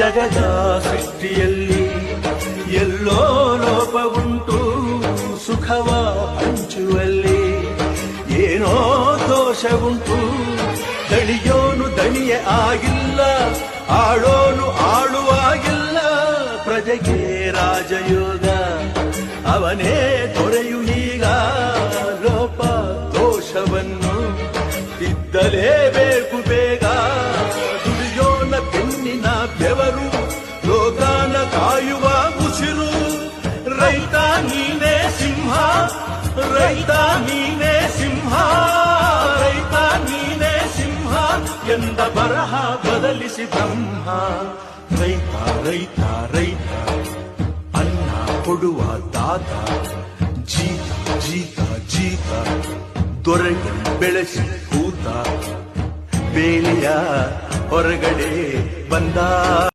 ಜಗದ ಸೃಷ್ಟಿಯಲ್ಲಿ ಎಲ್ಲೋ ಲೋಪವುಂಟು ಸುಖವ ಹಂಚುವಲ್ಲಿ. ಏನೋ ದೋಷವುಂಟು ದಣಿಯೋನು ದಣಿಯ ಆಗಿಲ್ಲ, ಆಳೋನು ಆಳುವಾಗಿಲ್ಲ. ಪ್ರಜೆಗೆ ರಾಜಯೋಗ, ಅವನೇ ತೊರೆಯು ಈಗ ಲೋಪ ದೋಷವನ್ನು ತಿದ್ದಲೇಬೇಕು ಬೇಗ. ಬೆವರು ಲೋಕಾನ ಕಾಯುವ ಉಸಿರು, ರೈತ ನೀನೇ ಸಿಂಹ, ರೈತ ನೀನೇ ಸಿಂಹ, ರೈತ ನೀನೇ ಸಿಂಹ ಎಂದ ಬರಹ ಬದಲಿಸಿ ಬ್ರಹ್ಮ. ರೈತ ರೈತ ರೈತ, ಅನ್ನ ಕೊಡುವ ದಾತ. ಜೀತ ಜೀತ ಜೀತ ದೊರೆಯ ಬೆಳೆಸಿ ಕೂತ. ಬೇಲಿಯ ಹೊರಗಡೆ ಬಂದ